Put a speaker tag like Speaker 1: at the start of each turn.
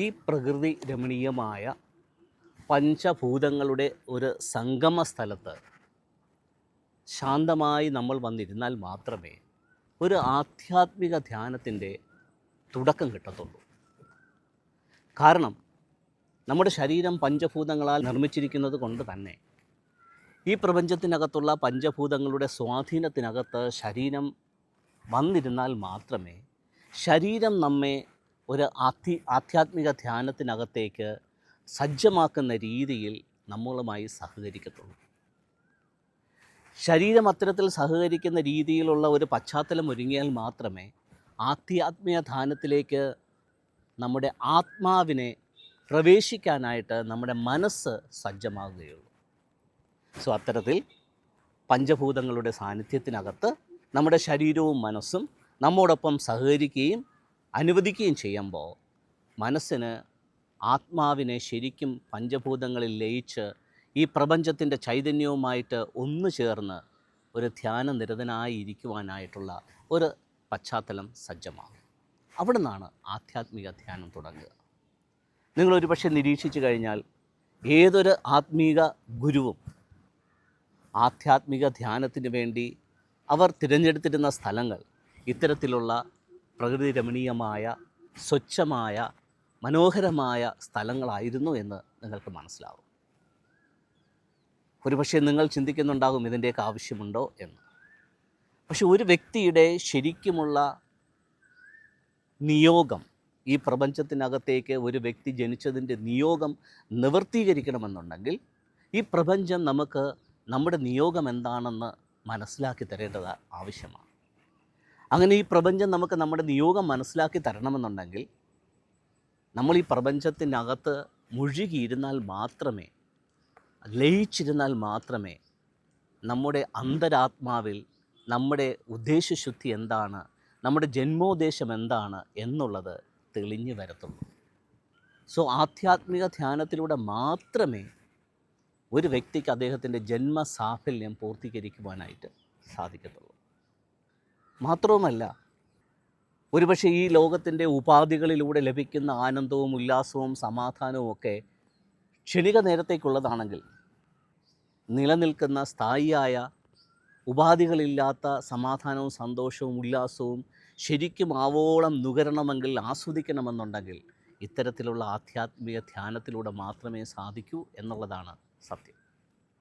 Speaker 1: ഈ പ്രകൃതി രമണീയമായ പഞ്ചഭൂതങ്ങളുടെ ഒരു സംഗമ സ്ഥലത്ത് ശാന്തമായി നമ്മൾ വന്നിരുന്നാൽ മാത്രമേ ഒരു ആധ്യാത്മിക ധ്യാനത്തിന്റെ തുടക്കം കിട്ടത്തുള്ളൂ. കാരണം നമ്മുടെ ശരീരം പഞ്ചഭൂതങ്ങളാൽ നിർമ്മിച്ചിരിക്കുന്നത് കൊണ്ട് തന്നെ ഈ പ്രപഞ്ചത്തിനകത്തുള്ള പഞ്ചഭൂതങ്ങളുടെ സ്വാധീനത്തിനകത്ത് ശരീരം വന്നിരുന്നാൽ മാത്രമേ ശരീരം നമ്മെ ഒരു ആധ്യ ആധ്യാത്മിക ധ്യാനത്തിനകത്തേക്ക് സജ്ജമാക്കുന്ന രീതിയിൽ നമ്മളുമായി സഹകരിക്കത്തുള്ളൂ. ശരീരം അത്തരത്തിൽ സഹകരിക്കുന്ന രീതിയിലുള്ള ഒരു പശ്ചാത്തലം ഒരുങ്ങിയാൽ മാത്രമേ ആധ്യാത്മിക ധ്യാനത്തിലേക്ക് നമ്മുടെ ആത്മാവിനെ പ്രവേശിക്കാനായിട്ട് നമ്മുടെ മനസ്സ് സജ്ജമാകുകയുള്ളൂ. സോ അത്തരത്തിൽ പഞ്ചഭൂതങ്ങളുടെ സാന്നിധ്യത്തിനകത്ത് നമ്മുടെ ശരീരവും മനസ്സും നമ്മോടൊപ്പം സഹകരിക്കുകയും അനുവദിക്കുകയും ചെയ്യുമ്പോൾ മനസ്സിന് ആത്മാവിനെ ശരിക്കും പഞ്ചഭൂതങ്ങളിൽ ലയിച്ച് ഈ പ്രപഞ്ചത്തിന്റെ ചൈതന്യവുമായിട്ട് ഒന്നു ചേർന്ന് ഒരു ധ്യാന നിരതനായി ഇരിക്കുവാനായിട്ടുള്ള ഒരു പശ്ചാത്തലം സജ്ജമാകും. അവിടെ നിന്നാണ് ആധ്യാത്മിക ധ്യാനം തുടങ്ങുക. നിങ്ങളൊരു പക്ഷേ നിരീക്ഷിച്ചു കഴിഞ്ഞാൽ ഏതൊരു ആത്മീക ഗുരുവും ആധ്യാത്മിക ധ്യാനത്തിന് വേണ്ടി അവർ തിരഞ്ഞെടുത്തിരുന്ന സ്ഥലങ്ങൾ ഇത്തരത്തിലുള്ള പ്രകൃതി രമണീയമായ സ്വച്ഛമായ മനോഹരമായ സ്ഥലങ്ങളായിരുന്നു എന്ന് നിങ്ങൾക്ക് മനസ്സിലാവും. ഒരുപക്ഷെ നിങ്ങൾ ചിന്തിക്കുന്നുണ്ടാകും ഇതിന്റെയൊക്കെ ആവശ്യമുണ്ടോ എന്ന്. പക്ഷെ ഒരു വ്യക്തിയുടെ ശരിക്കുമുള്ള നിയോഗം ഈ പ്രപഞ്ചത്തിനകത്തേക്ക് ഒരു വ്യക്തി ജനിച്ചതിന്റെ നിയോഗം നിവർത്തീകരിക്കണമെന്നുണ്ടെങ്കിൽ ഈ പ്രപഞ്ചം നമുക്ക് നമ്മുടെ നിയോഗം എന്താണെന്ന് മനസ്സിലാക്കി തരേണ്ടത് ആവശ്യമാണ്. അങ്ങനെ ഈ പ്രപഞ്ചം നമുക്ക് നമ്മുടെ നിയോഗം മനസ്സിലാക്കി തരണമെന്നുണ്ടെങ്കിൽ നമ്മൾ ഈ പ്രപഞ്ചത്തിനകത്ത് മുഴുകിയിരുന്നാൽ മാത്രമേ ലയിച്ചിരുന്നാൽ മാത്രമേ നമ്മുടെ അന്തരാത്മാവിൽ നമ്മുടെ ഉദ്ദേശശുദ്ധി എന്താണ് നമ്മുടെ ജന്മോദ്ദേശം എന്താണ് എന്നുള്ളത് തെളിഞ്ഞു വരത്തുള്ളൂ. സോ ആധ്യാത്മിക ധ്യാനത്തിലൂടെ മാത്രമേ ഒരു വ്യക്തിക്ക് അദ്ദേഹത്തിന്റെ ജന്മസാഫല്യം പൂർത്തീകരിക്കുവാനായിട്ട് സാധിക്കത്തുള്ളൂ. മാത്രവുമല്ല ഒരുപക്ഷെ ഈ ലോകത്തിന്റെ ഉപാധികളിലൂടെ ലഭിക്കുന്ന ആനന്ദവും ഉല്ലാസവും സമാധാനവും ഒക്കെ ക്ഷണിക നേരത്തേക്കുള്ളതാണെങ്കിൽ നിലനിൽക്കുന്ന സ്ഥായിയായ ഉപാധികളില്ലാത്ത സമാധാനവും സന്തോഷവും ഉല്ലാസവും ശരിക്കും ആവോളം നുകരണമെങ്കിൽ ആസ്വദിക്കണമെന്നുണ്ടെങ്കിൽ ഇത്തരത്തിലുള്ള ആധ്യാത്മിക ധ്യാനത്തിലൂടെ മാത്രമേ സാധിക്കൂ എന്നുള്ളതാണ് സത്യം.